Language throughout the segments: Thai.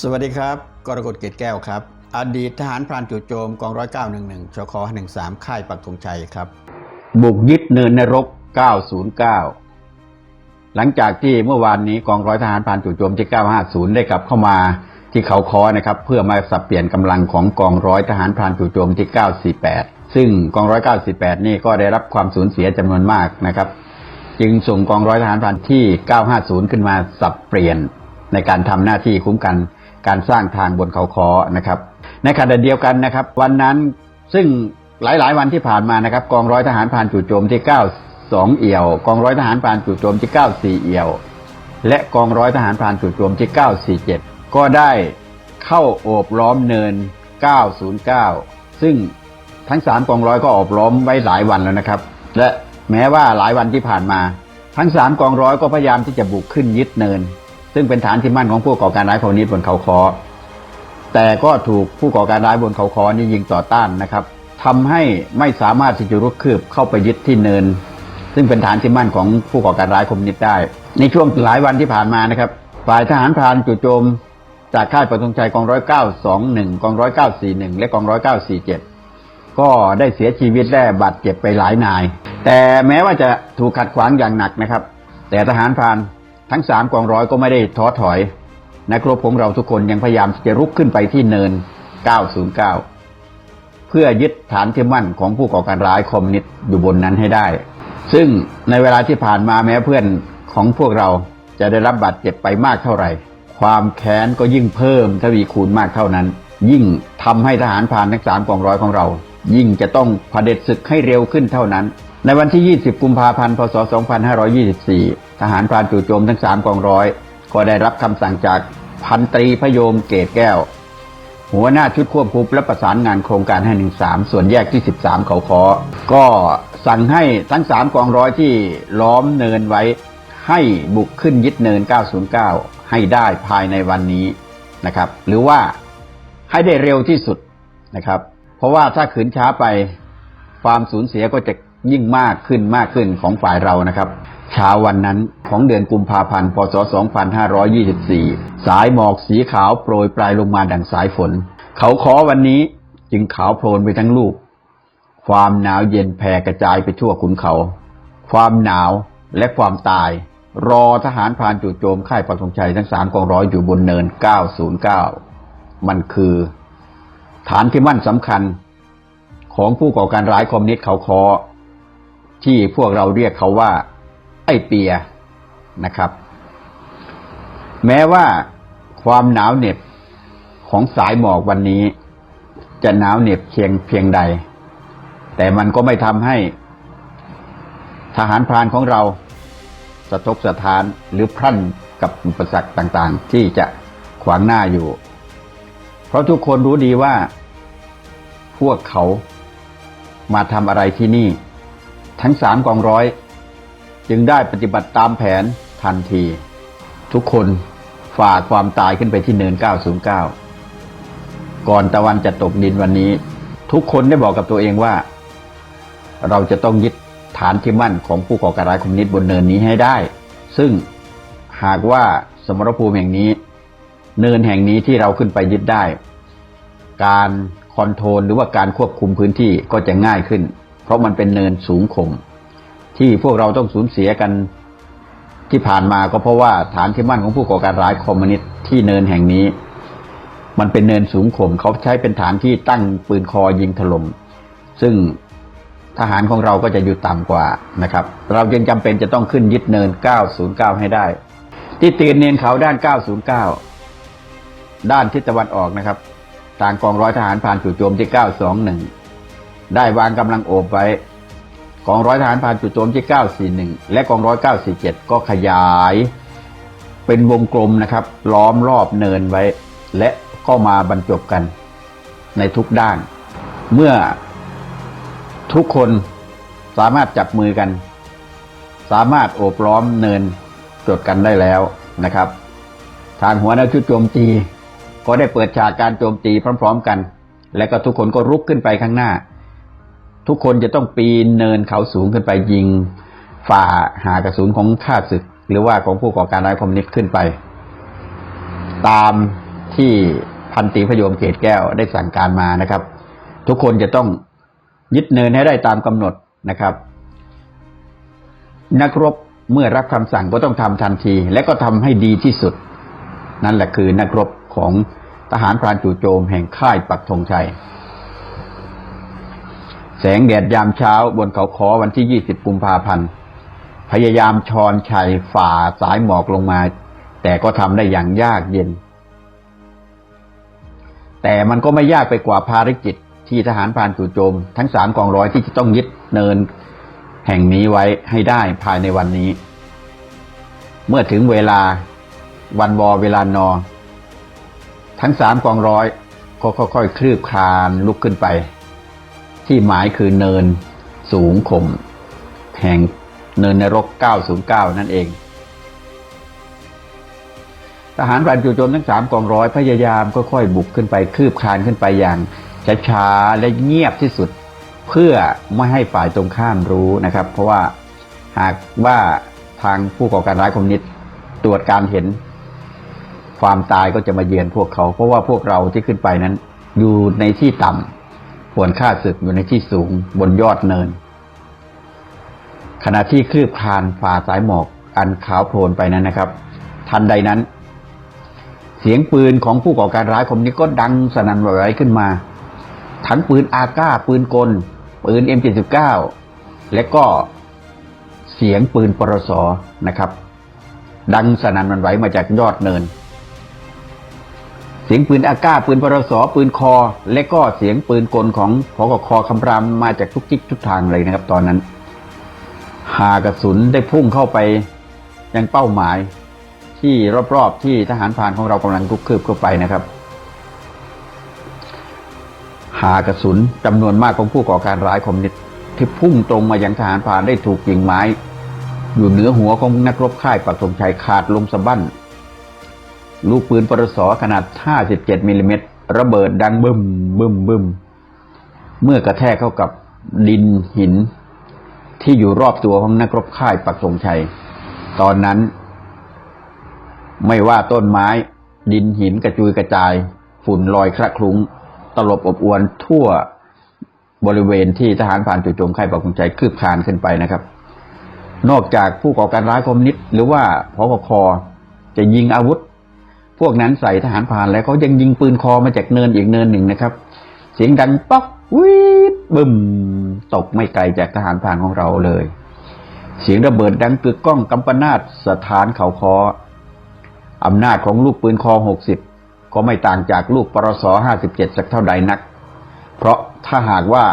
สวัสดีครับ กรกฎเกตแก้วครับ อดีตทหารพรานจู่โจมกองร้อยเก้าหนึ่งหนึ่งชค13ค่ายปักธงชัยครับ บุกยึดเนินนรก 909 หลังจากที่เมื่อวานนี้กองร้อยทหารพรานจู่โจมที่ 950 ได้กลับเข้ามาที่เขาคอนะครับ เพื่อมาสับเปลี่ยนกำลังของกองร้อยทหารพรานจู่โจมที่ 948 ซึ่งกองร้อย948 นี่ก็ได้รับความสูญเสียจำนวนมากนะครับ จึงส่งกองร้อยทหารพรานที่ 950 ขึ้นมาสับเปลี่ยนในการทำหน้าที่คุ้มกัน การสร้างทางบนเขาคอนะครับ ในขณะเดียวกันนะครับ วันนั้นซึ่งหลายๆ วันที่ผ่านมานะครับ กองร้อยทหารพรานจู่โจมที่ 92 เอี่ยว กองร้อยทหารพรานจู่โจมที่ 94 เอี่ยว และกองร้อยทหารพรานจู่โจมที่ 947 ก็ได้เข้าโอบล้อมเนิน 909 ซึ่งทั้ง 3 กองร้อยก็โอบล้อมไว้หลายวันแล้วนะครับ และแม้ว่าหลายวันที่ผ่านมา ทั้ง 3 กองร้อยก็พยายามที่จะบุกขึ้นยึดเนิน ซึ่งเป็นฐานที่มั่นของผู้ก่อการร้ายคอมมิวนิสต์บนเขาคอแต่ก็ถูกผู้ก่อการร้ายบนเขาคอนี่ยิงต่อต้านนะครับทำให้ไม่สามารถที่จะรุกคืบเข้าไปยึดที่เนิน ซึ่งเป็นฐานที่มั่นของผู้ก่อการร้ายคอมมิวนิสต์ได้ ในช่วงหลายวันที่ผ่านมานะครับ ฝ่ายทหารพรานจู่โจม จากค่ายปักธงชัยกองร้อยเก้าสองหนึ่งกองร้อยเก้าสี่หนึ่งและกองร้อยเก้าสี่เจ็ดก็ได้เสียชีวิตและบาดเจ็บไปหลายนาย แต่แม้ว่าจะถูกขัดขวางอย่างหนักนะครับ แต่ทหารพราน ทั้งสามกองร้อยก็ไม่ได้ท้อถอยนักรบของเราทุกคนยังพยายามจะรุกขึ้นไปที่เนิน 909 เพื่อยึดฐานที่มั่นของผู้ก่อการร้ายคอมมิวนิสต์อยู่บนนั้นให้ได้ ซึ่งในเวลาที่ผ่านมาแม้เพื่อนของพวกเราจะได้รับบาดเจ็บไปมากเท่าไหร่ ความแค้นก็ยิ่งเพิ่มทวีคูณมากเท่านั้น ยิ่งทำให้ทหารพรานทั้งสามกองร้อยของเรา ยิ่งจะต้องเผด็จศึกให้เร็วขึ้นเท่านั้น ในวันที่ 20 กุมภาพันธ์ พศ 2524 ทหารพรานจู่โจมทั้ง 3 กองร้อย ก็ได้รับคำสั่งจากพันตรีพยมเกตแก้ว หัวหน้าชุดควบคุมและประสานงานโครงการ 513 ส่วนแยกที่ 13 เขาคอก็สั่งให้ทั้ง 3 กองร้อยที่ล้อมเนินไว้ ให้บุกขึ้นยึดเนิน 909 ให้ได้ภายในวันนี้นะครับ หรือว่าให้ได้เร็วที่สุดนะครับ เพราะว่าถ้าขืนช้าไปความสูญเสียก็จะ ยิ่งมากขึ้นมากขึ้นของฝ่ายเรานะครับเช้าวันนั้นของเดือนกุมภาพันธ์ พศ 2524 สายหมอกสีขาวโปรยปลายลงมาดังสายฝน เขาขอวันนี้จึงขาวโพลนไปทั้งลูก ความหนาวเย็นแผ่กระจายไปทั่วขุนเขา ความหนาวและความตาย รอทหารพรานจู่โจมค่ายปักธงชัยทั้งสามกองร้อยอยู่บนเนิน 909 มันคือ ฐานที่มั่นสำคัญของผู้ก่อการร้ายคอมมิวนิสต์เขาคอ ที่พวกเราเรียกเขาว่า ไอเปียนะครับ แม้ว่าความหนาวเหน็บของสายหมอกวันนี้ จะหนาวเหน็บเพียงเพียงใด แต่มันก็ไม่ทำให้ทหารพรานของเราสะทกสะท้านหรือพรั่นกับอุปสรรคต่างๆ ที่จะขวางหน้าอยู่ เพราะทุกคนรู้ดีว่า พวกเขามาทำอะไรที่นี่ ทั้งสามกองร้อย จึงได้ปฏิบัติตามแผนทันที ทุกคนฝ่าความตายขึ้นไปที่เนิน 909 ก่อนตะวันจะตกดินวันนี้ ทุกคนได้บอกกับตัวเองว่า เราจะต้องยึดฐานที่มั่นของผู้ก่อการร้ายคอมมิวนิสต์บนเนินนี้ให้ได้ ซึ่งหากว่าสมรภูมิแห่งนี้ เนินแห่งนี้ที่เราขึ้นไปยึดได้ การคอนโทรลหรือว่าการควบคุมพื้นที่ก็จะง่ายขึ้น เพราะมันเป็นเนินสูงข่มที่พวกเราต้องสูญเสียกันที่ผ่านมาก็เพราะว่าฐานที่มั่นของผู้ก่อการร้ายคอมมิวนิสต์ที่เนินแห่งนี้ มันเป็นเนินสูงข่มเขาใช้เป็นฐานที่ตั้งปืนคอยิงถล่มซึ่งทหารของเราก็จะอยู่ต่ำกว่านะครับ เราจึงจำเป็นจะต้องขึ้นยึดเนิน 909 ให้ได้ ที่ตีนเนินเขาด้าน 909 ด้านทิศตะวันออกนะครับ ทางกองร้อยทหารผ่านจู่โจมที่ 921 ได้วางกำลังโอบไว้กองร้อยทหารผ่านจู่โจมที่ 941 และกองร้อย947 ก็ขยายเป็นวงกลมนะครับ ล้อมรอบเนินไว้ และก็มาบรรจบกันในทุกด้าน เมื่อทุกคนสามารถจับมือกัน สามารถโอบล้อมเนินจดกันได้แล้วนะครับ ทางหัวหน้าชุดโจมตี ก็ได้เปิดฉากการโจมตีพร้อม ๆ กัน และก็ทุกคนก็รุกขึ้นไปข้างหน้า ทุกคนจะต้องปีนเนินเขาสูงขึ้นไปยิงฝ่าหากระสุนของข้าศึก หรือว่าของผู้ก่อการร้ายคอมมิวนิสต์ขึ้นไป ตามที่พันตรีพยมเกตแก้วได้สั่งการมานะครับ ทุกคนจะต้องยึดเนินให้ได้ตามกำหนดนะครับ นักรบเมื่อรับคำสั่งก็ต้องทำทันที และก็ทำให้ดีที่สุด นั่นแหละคือนักรบของทหารพรานจู่โจมแห่งค่ายปักธงชัย แสงแดดยามเช้าบนเขาคอวันที่ 20 กุมภาพันธ์ พยายามชอนชัยฝ่าสายหมอกลงมา แต่ก็ทำได้อย่างยากเย็น แต่มันก็ไม่ยากไปกว่าภารกิจที่ทหารพานจู่โจม ทั้งสามกองร้อยที่จะต้องยึดเนิน แห่งนี้ไว้ให้ได้ภายในวันนี้ เมื่อถึงเวลาวันวอเวลานอ ทั้งสามกองร้อยก็ค่อยๆคลืบคลานลุกขึ้นไป ที่หมายคือเนินสูงข่มแห่งเนินนรก 909 นั่นเอง ทหารพรานจู่โจมทั้งสามกองร้อยพยายามค่อยๆบุกขึ้นไปคืบคลานขึ้นไปอย่างช้าๆและเงียบที่สุดเพื่อไม่ให้ฝ่ายตรงข้ามรู้นะครับ เพราะว่าหากว่าทางผู้ก่อการร้ายคอมมิวนิสต์ตรวจการเห็น ความตายก็จะมาเยือนพวกเขา เพราะว่าพวกเราที่ขึ้นไปนั้น อยู่ในที่ต่ำ ควรค่าศึกอยู่ในที่สูงบนยอดเนิน ขณะที่คลืบคลานฝ่าสายหมอกอันขาวโพลนไปนั้นนะครับ ทันใดนั้น เสียงปืนของผู้ก่อการร้ายคอมนิสต์ก็ดังสนั่นหวั่นไหวขึ้นมา ทั้งปืนอาก้า ปืนกล ปืน M79 และก็เสียงปืนปรสนะครับ ดังสนั่นหวั่นไหวมาจากยอดเนิน เสียงปืนอาก้าปืนปรสปืนคอ และก็เสียงปืนกลของพกคคำรามมาจากทุกทิศทุกทางเลยนะครับ ตอนนั้น หากระสุนได้พุ่งเข้าไปยังเป้าหมายที่รอบๆที่ทหารพรานของเรากำลังลุกคืบเข้าไปนะครับ หากระสุนจำนวนมากของผู้ก่อการร้ายคอมมิวนิสต์ที่พุ่งตรงมายังทหารพรานได้ถูกยิงไม้ อยู่เหนือหัวของนักรบค่ายปักธงชัยขาดลงสะบั้น ลูกปืนปรสขนาด 57มิลลิเมตรระเบิดดังบึมบึมบึมเมื่อกระแทกเข้ากับดินหิน ที่อยู่รอบตัวของนักรบค่ายปักธงชัย ตอนนั้น ไม่ว่าต้นไม้ ดินหินกระจุยกระจาย ฝุ่นลอยคระคลุ้ง ตลบอบอวนทั่วบริเวณที่ทหารผ่านจู่โจมค่ายปักธงชัยคืบคลานขึ้นไปนะครับ นอกจากผู้ก่อการร้ายคอมมิวนิสต์หรือว่าพกคจะยิงอาวุธ วกนั้นใส่ทหารผ่านแล้วเขายังยิงปืนคอมาจากเนินอีกเนินหนึ่งนะครับ เสียงดังป๊อกวิบบึมตกไม่ไกลจากทหารผ่านของเราเลย เสียงระเบิดดังกึกก้องกำปนาตสถานเขาคออำนาจของลูกปืนคอ60ก็ไม่ต่างจากลูกปรส57สักเท่าใดนัก เพราะถ้าหากว่า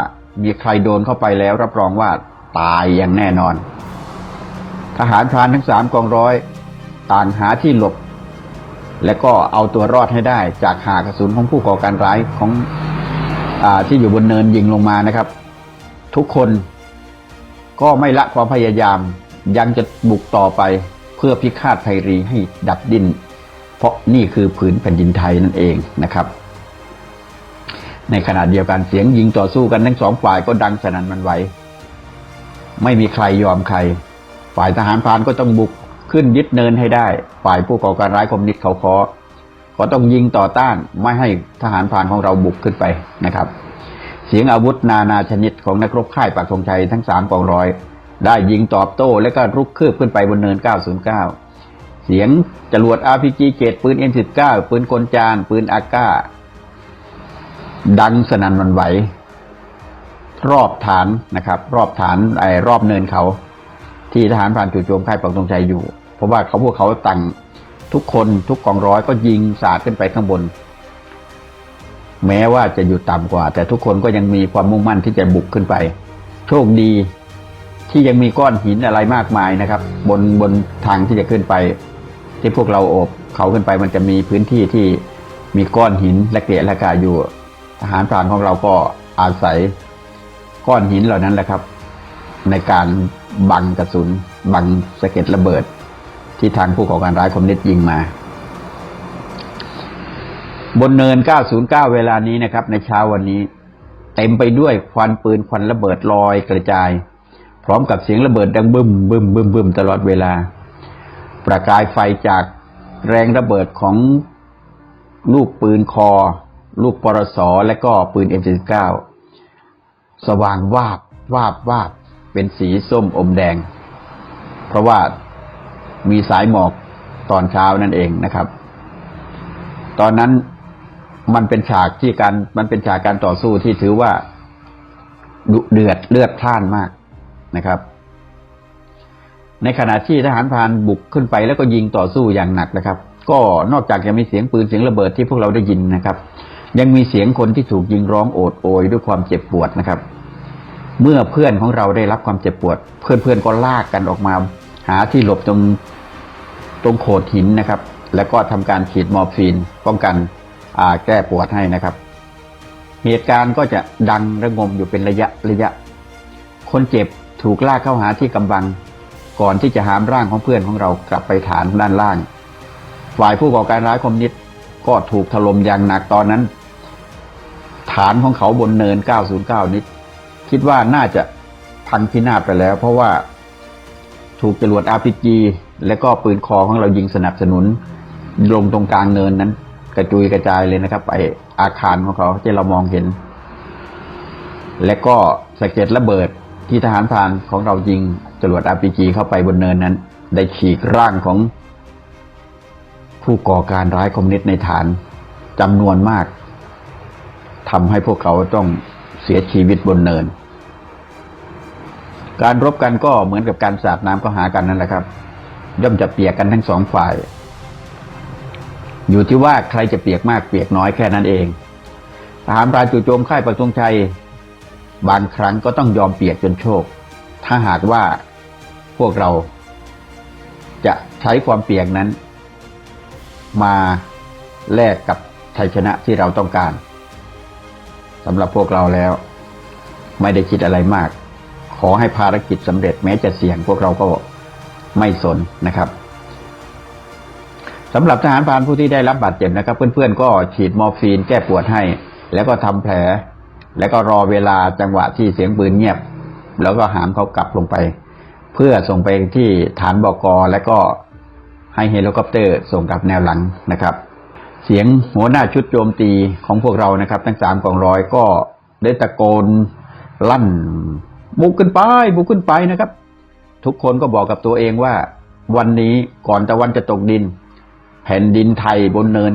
มีใครโดนเข้าไปแล้วรับรองว่าตายอย่างแน่นอน ทหารพรานทั้งสามกองร้อย ต่างหาที่หลบ และก็เอาตัวรอดให้ได้ จากหากระสุนของผู้ก่อการร้ายของอที่อยู่บนเนินยิงลงมานะครับ ทุกคนก็ไม่ละความพยายาม ยังจะบุกต่อไปเพื่อพิฆาตไพรีให้ดับดิน เพราะนี่คือผืนแผ่นดินไทยนั่นเองนะครับ ในขณะเดียวกันเสียงยิงต่อสู้กันทั้งสองฝ่ายก็ดังสนั่นหวันไหวไม่มีใครยอมใคร ฝ่ายทหารพรานก็ต้องบุก ขึ้นยึดเนินให้ได้ ฝ่ายผู้ก่อการร้ายคอมมิวนิสต์เขาคอก็ต้องยิงต่อต้านไม่ให้ทหารพรานของเราบุกขึ้นไปนะครับ เสียงอาวุธนานาชนิดของนักรบค่ายปักธงชัยทั้งสามกองร้อย ได้ยิงตอบโต้และก็รุกคืบขึ้นไปบนเนิน 909 เสียงจรวด RPG เกตปืน M19 ปืนกลจาน ปืนอาก้า ดังสนั่นวันไหว รอบฐานนะครับ รอบฐานไอ้รอบเนินเขา ที่ทหารผ่านจู่โจมค่ายปักธงชัยอยู่ เพราะว่าเขาพวกเขาตั้งทุกคนทุกกองร้อยก็ยิงสาดขึ้นไปข้างบน แม้ว่าจะอยู่ต่ำกว่า แต่ทุกคนก็ยังมีความมุ่งมั่นที่จะบุกขึ้นไป โชคดีที่ยังมีก้อนหินอะไรมากมายนะครับ บนบนทางที่จะขึ้นไป ที่พวกเราโอบเขาขึ้นไปมันจะมีพื้นที่ที่มีก้อนหินและเกะและกาอยู่ทหารพรานของเราก็อาศัยก้อนหินเหล่านั้นแหละครับ ในการบังกระสุน บังสะเก็ดระเบิด ที่ทางผู้ก่อการร้ายคอมมิวนิสต์ยิงมา บนเนิน 909 เวลานี้นะครับ ในเช้าวันนี้ เต็มไปด้วยควันปืนควันระเบิดลอยกระจาย พร้อมกับเสียงระเบิดดังบึมบึมบึมบึมตลอดเวลา ประกายไฟจากแรงระเบิดของลูกปืนคอ ลูกปรสและก็ปืน M79 สว่างวาบวาบวาบ เป็นสีส้มอมแดง เพราะว่ามีสายหมอกตอนเช้านั่นเองนะครับ ตอนนั้นมันเป็นฉากที่การมันเป็นฉากการต่อสู้ที่ถือว่าดุเดือดเลือดพล่านมากนะครับ ในขณะที่ทหารพานบุกขึ้นไปแล้วก็ยิงต่อสู้อย่างหนักนะครับ ก็นอกจากจะมีเสียงปืนเสียงระเบิดที่พวกเราได้ยินนะครับ ยังมีเสียงคนที่ถูกยิงร้องโอดโอยด้วยความเจ็บปวดนะครับ เมื่อเพื่อนของเราได้รับความเจ็บปวด เพื่อนๆก็ลากกันออกมา หาที่หลบตรงตรงโขดหินนะครับ แล้วก็ทำการฉีดมอร์ฟีนป้องกันอ่าแก้ปวดให้นะครับ เหตุการณ์ก็จะดังระงมอยู่เป็นระยะระยะ คนเจ็บถูกลากเข้าหาที่กำบัง ก่อนที่จะหามร่างของเพื่อนของเรากลับไปฐานด้านล่าง ฝ่ายผู้ก่อการร้ายคอมมิวนิสต์ก็ถูกถล่มอย่างหนักตอนนั้น ฐานของเขาบนเนิน 909นิด คิดว่าน่าจะพังพินาศไปแล้ว เพราะว่าถูกจรวด RPG และก็ปืนคอของเรายิงสนับสนุน ลงตรงกลางเนินนั้น กระจุยกระจายเลยนะครับไปอาคารของเขาที่เรามองเห็น และก็สะเก็ดระเบิดที่ทหารพรานของเรายิงจรวด RPG เข้าไปบนเนินนั้น ได้ฉีกร่างของ ผู้ก่อการร้ายคอมมิวนิสต์ในฐานจำนวนมากทำให้พวกเขาต้องเสียชีวิตบนเนิน การรบกันก็เหมือนกับการสาดน้ำก็หากันนั่นแหละครับ ย่อมจะเปียกกันทั้งสองฝ่าย อยู่ที่ว่าใครจะเปียกมากเปียกน้อยแค่นั้นเองทหารราจู่โจมค่ายปักธงชัย บางครั้งก็ต้องยอมเปียกจนโชค ถ้าหากว่าพวกเราจะใช้ความเปียกนั้น มาแลกกับชัยชนะที่เราต้องการสำหรับพวกเราแล้ว ไม่ได้คิดอะไรมาก ขอให้ภารกิจสำเร็จแม้จะเสี่ยงพวกเราก็ไม่สนนะครับสำหรับทหารพรานผู้ที่ได้รับบาดเจ็บนะครับ เพื่อนๆก็ฉีดมอร์ฟีนแก้ปวดให้ แล้วก็ทำแผล แล้วก็รอเวลาจังหวะที่เสียงปืนเงียบ แล้วก็หามเขากลับลงไป เพื่อส่งไปที่ฐานบกและก็ให้เฮลิคอปเตอร์ส่งกลับแนวหลังนะครับ เสียงหัวหน้าชุดโจมตีของพวกเรานะครับ ทั้งสามกองร้อยก็ได้ตะโกนลั่น บุกขึ้นไป บุกขึ้นไปนะครับ ทุกคนก็บอกกับตัวเองว่า วันนี้ก่อนตะวันจะตกดิน แผ่นดินไทยบนเนิน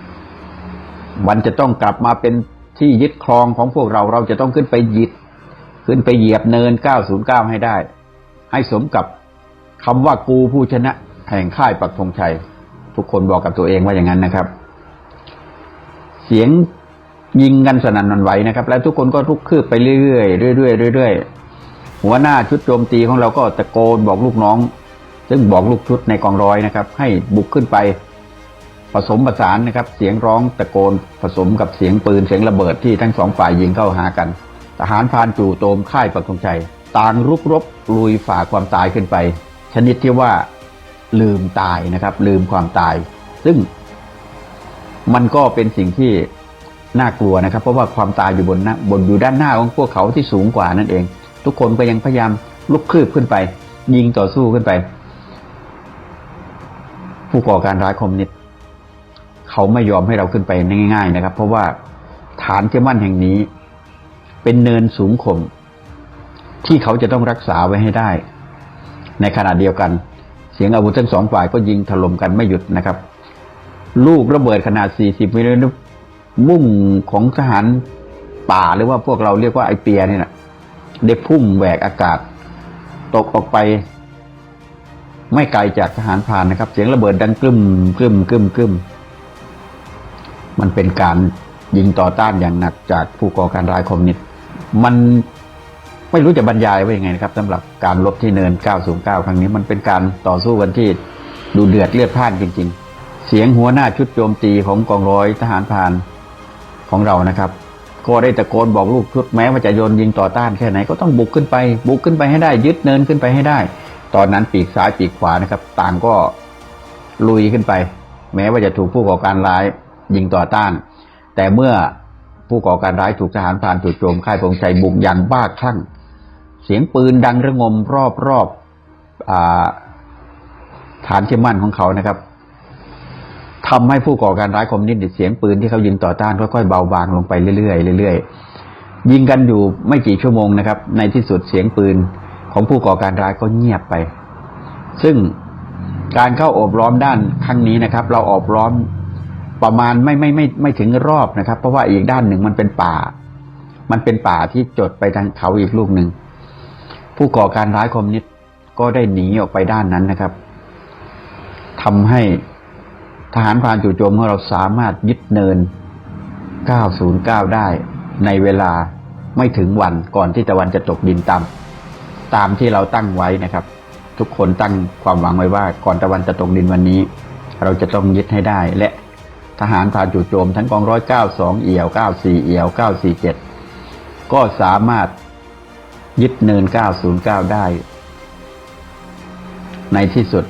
909 มันจะต้องกลับมาเป็นที่ยึดครองของพวกเราเราจะต้องขึ้นไปยึดขึ้นไปเหยียบเนิน 909 ให้ได้ ให้สมกับคำว่ากูผู้ชนะ แห่งค่ายปักธงชัย ทุกคนบอกกับตัวเองว่าอย่างนั้นนะครับ เสียง ยิงกันสนั่นวันไหวนะครับ แล้วทุกคนก็ลุกคืบไปเรื่อยๆเรื่อยๆเรื่อยๆหัวหน้าชุดโจมตีของเราก็ตะโกนบอกลูกน้อง ซึ่งบอกลูกชุดในกองร้อยนะครับ ให้บุกขึ้นไป ผสมประสานนะครับ เสียงร้องตะโกนผสมกับเสียงปืนเสียงระเบิดที่ทั้งสองฝ่ายยิงเข้าหากัน ทหารพานจู่โจมค่ายปักธงชัยต่างรุกรบลุยฝ่าความตายขึ้นไป ชนิดที่ว่าลืมตายนะครับ ลืมความตาย ซึ่งมันก็เป็นสิ่งที่ น่ากลัวนะครับ เพราะว่าความตายอยู่บนน้าบนอยู่ด้านหน้าของพวกเขาที่สูงกว่านั่นเอง ทุกคนก็ยังพยายามลุกคืบขึ้นไป ยิงต่อสู้ขึ้นไป ผู้ก่อการร้ายคอมมิวนิสต์เขาไม่ยอมให้เราขึ้นไปง่าย ๆนะครับ เพราะว่าฐานที่มั่นแห่งนี้ เป็นเนินสูงข่มที่เขาจะต้องรักษาไว้ให้ได้ ในขณะเดียวกัน เสียงอาวุธทั้งสองฝ่ายก็ยิงถล่มกันไม่หยุดนะครับ ลูกระเบิดขนาด 40มิลลิเมุ่งของทหารป่าหรือว่าพวกเราเรียกว่าไอเปียนี่แหละได้พุ่งแหวกอากาศ ตกออกไป ไม่ไกลจากทหารพรานนะครับ เสียงระเบิดดังกึ้มกึ้มกึ้มกึ้มมันเป็นการยิงต่อต้านอย่างหนักจากผู้ก่อการร้ายคอมมิวนิสต์มันไม่รู้จะบรรยายว่ายังไงนะครับสำหรับการลบที่เนิน 909 ครั้งนี้มันเป็นการต่อสู้กันที่ดูเดือดเลือดพล่านจริง ๆ เสียงหัวหน้าชุดโจมตีของกองร้อยทหารพราน ของเรานะครับ ก็ได้ตะโกนบอกลูกชุดแม้ว่าจะโยนยิงต่อต้านแค่ไหนก็ต้องบุกขึ้นไป บุกขึ้นไปให้ได้ ยึดเนินขึ้นไปให้ได้ ตอนนั้นปีกซ้ายปีกขวานะครับ ต่างก็ลุยขึ้นไป แม้ว่าจะถูกผู้ก่อการร้ายยิงต่อต้าน แต่เมื่อผู้ก่อการร้ายถูกทหารพรานจู่โจมค่ายพงชัยบุกอย่างบ้าคลั่ง เสียงปืนดังระงมรอบรอบอฐานที่มั่นของเขานะครับ ททำให้ผู้ก่อการร้ายคอมมิวนิสต์เสียงปืนที่เขายิงต่อต้านค่อยๆเบาบางลงไปเรื่อยๆเรื่อยๆยิงกันอยู่ไม่กี่ชั่วโมงนะครับ ในที่สุดเสียงปืนของผู้ก่อการร้ายก็เงียบไป ซึ่งการเข้าอบล้อมด้านครั้งนี้นะครับ เราอบล้อมประมาณไม่ไม่ไม่ไม่ถึงรอบนะครับ เพราะว่าอีกด้านหนึ่งมันเป็นป่า มันเป็นป่าที่จดไปทางเขาอีกลูกหนึ่งผู้ก่อการร้ายคอมมิวนิสต์ก็ได้หนีออกไปด้านนั้นนะครับทำให้ ทหารพรานจู่โจมของเราสามารถยึดเนิน 909 ได้ในเวลาไม่ถึงวันก่อนที่ตะวันจะตกดินตามตามที่เราตั้งไว้นะครับ ทุกคนตั้งความหวังไว้ว่าก่อนตะวันจะตกดินวันนี้ เราจะต้องยึดให้ได้ และทหารพรานจู่โจมทั้งกองร้อยเก้าสองเอี่ยวเก้าสี่เอี่ยวเก้าสี่เจ็ดก็สามารถยึดเนิน 909 ได้ ในที่สุด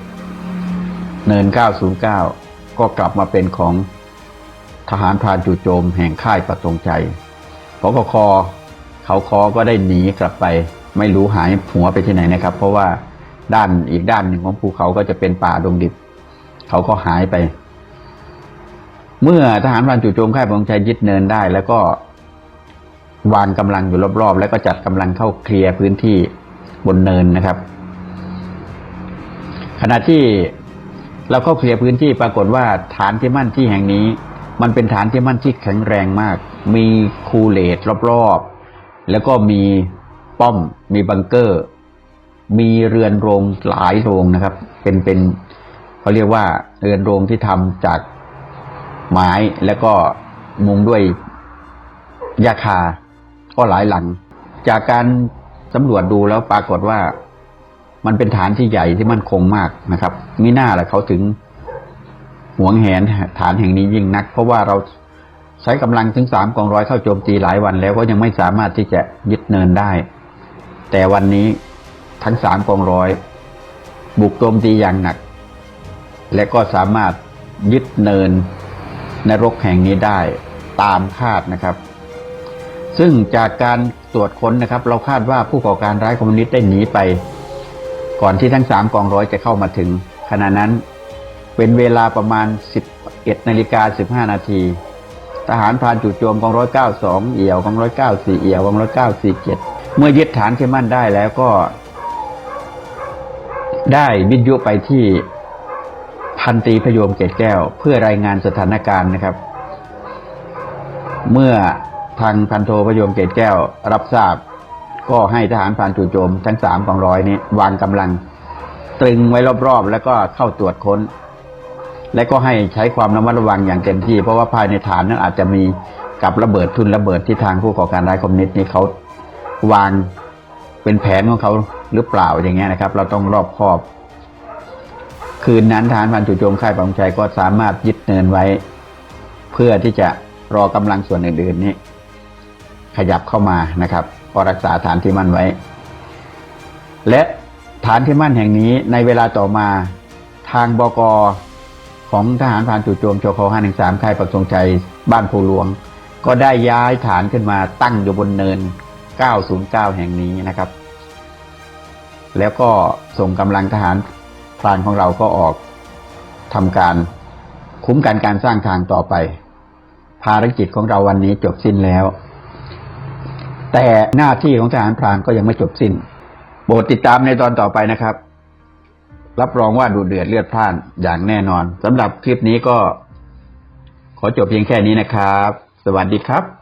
เนิน 909 ก็กลับมาเป็นของทหารพรานจู่โจมแห่งค่ายประตงใจพกคเขาคอก็ได้หนีกลับไป ไม่รู้หายหัวไปที่ไหนนะครับ เพราะว่าด้านอีกด้านหนึ่งของภูเขาก็จะเป็นป่าดงดิบ เขาก็หายไป เมื่อทหารพรานจู่โจมค่ายประตงใจยึดเนินได้ แล้วก็วางกำลังอยู่รอบๆ แล้วก็จัดกำลังเข้าเคลียร์พื้นที่บนเนินนะครับ ขณะที่ เราเข้าเคลียร์พื้นที่ปรากฏว่าฐานที่มั่นที่แห่งนี้ มันเป็นฐานที่มั่นที่แข็งแรงมาก มีคูเลตรอบๆ แล้วก็มีป้อม มีบังเกอร์ มีเรือนโรงหลายโรงนะครับ เป็นเป็นเขาเรียกว่าเรือนโรงที่ทำจากไม้แล้วก็มุงด้วยยาคาก็หลายหลัง จากการสำรวจดูแล้วปรากฏว่า มันเป็นฐานที่ใหญ่ที่มั่นคงมากนะครับมิน่าแหละเขาถึงหวงแหนฐานแห่งนี้ยิ่งนัก เพราะว่าเราใช้กำลังถึงสามกองร้อยเข้าโจมตีหลายวันแล้วก็ยังไม่สามารถที่จะยึดเนินได้ แต่วันนี้ทั้งสามกองร้อย บุกโจมตีอย่างหนัก และก็สามารถยึดเนินนรกแห่งนี้ได้ตามคาดนะครับ ซึ่งจากการตรวจค้นนะครับ เราคาดว่าผู้ก่อการร้ายคอมมิวนิสต์ได้หนีไป ก่อนที่ทั้งสามกองร้อยจะเข้ามาถึง ขณะนั้นเป็นเวลาประมาณ 11นาฬิกา15 นาที ทหารพานจู่โจมกองร้อยเก้าสองเอี่ยวกองร้อยเก้าสี่เอี่ยวกองร้อยเก้าสี่เจ็ดเมื่อยึดฐานที่มั่นได้แล้วก็ ได้วิทยุไปที่พันตรีพยมเกตแก้ว เพื่อรายงานสถานการณ์นะครับ เมื่อทางพันโทพยมเกตแก้วรับทราบ ก็ให้ทหารพรานจู่โจมทั้งสามกองร้อยนี้วางกำลังตรึงไว้รอบๆ แล้วก็เข้าตรวจค้น และก็ให้ใช้ความระมัดระวังอย่างเต็มที่ เพราะว่าภายในฐานนั้นอาจจะมีกับระเบิดทุนระเบิดที่ทางผู้ก่อการร้ายคอมมิวนิสต์นี่เขาวางเป็นแผนของเขาหรือเปล่าอย่างเงี้ยนะครับ เราต้องรอบคอบ คืนนั้นทหารพันจู่โจมค่ายปังชัยก็สามารถยึดเนินไว้ เพื่อที่จะรอกำลังส่วนอื่นๆนี้ขยับเข้ามานะครับ ก็รักษาฐานที่มั่นไว้ และฐานที่มั่นแห่งนี้ในเวลาต่อมาทางบกของทหารพรานจู่โจมโชค513ค่ายปักธงชัยบ้านภูหลวง ก็ได้ย้ายฐานขึ้นมาตั้งอยู่บนเนิน 909 แห่งนี้นะครับ แล้วก็ส่งกำลังทหารพรานของเราก็ออกทำการคุ้มกันการสร้างทางต่อไป ภารกิจของเราวันนี้จบสิ้นแล้ว แต่หน้าที่ของทหารพรานก็ยังไม่จบสิ้น โปรดติดตามในตอนต่อไปนะครับ รับรองว่าดูเดือดเลือดพล่านอย่างแน่นอนสำหรับคลิปนี้ก็ ขอจบเพียงแค่นี้นะครับ สวัสดีครับ